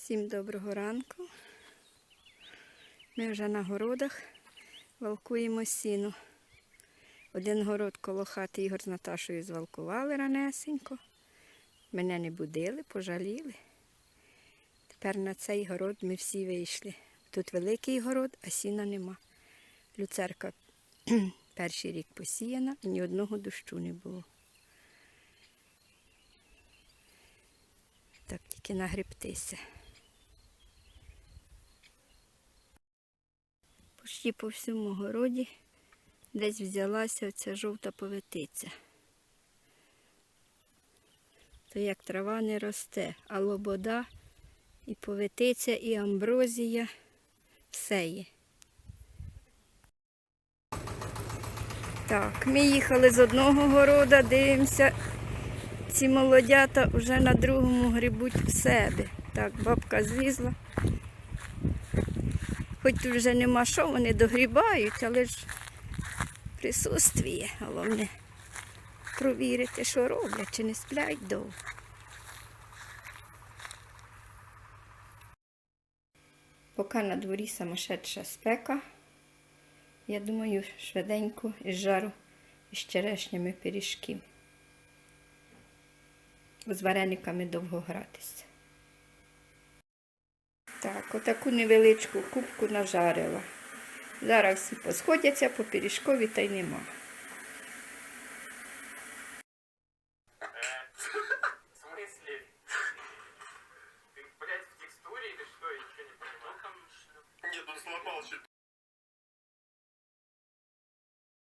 Всім доброго ранку. Ми вже на городах валкуємо сіно. Один город коло хати Ігор з Наташою звалкували ранесенько. Мене не будили, пожаліли. Тепер на цей город ми всі вийшли. Тут великий город, а сіна нема. Люцерка перший рік посіяна і ні одного дощу не було. Так тільки нагребтися. Почти по всьому городі десь взялася оця жовта повитиця. То як трава не росте, а лобода, і повитиця, і амброзія, все є. Так, ми їхали з одного города, дивимося, ці молодята вже на другому грибуть в себе. Так, бабка злізла. Хоч тут вже нема що, вони догрібають, але ж присутствує. Головне провірити, що роблять, чи не сплять довго. Поки на дворі самошедша спека, я думаю, швиденько із жару із черешнями пиріжків. З варениками довго гратися. Так, отаку невеличку кубку нажарила. Зараз всі посходяться по пиріжкові та й нема.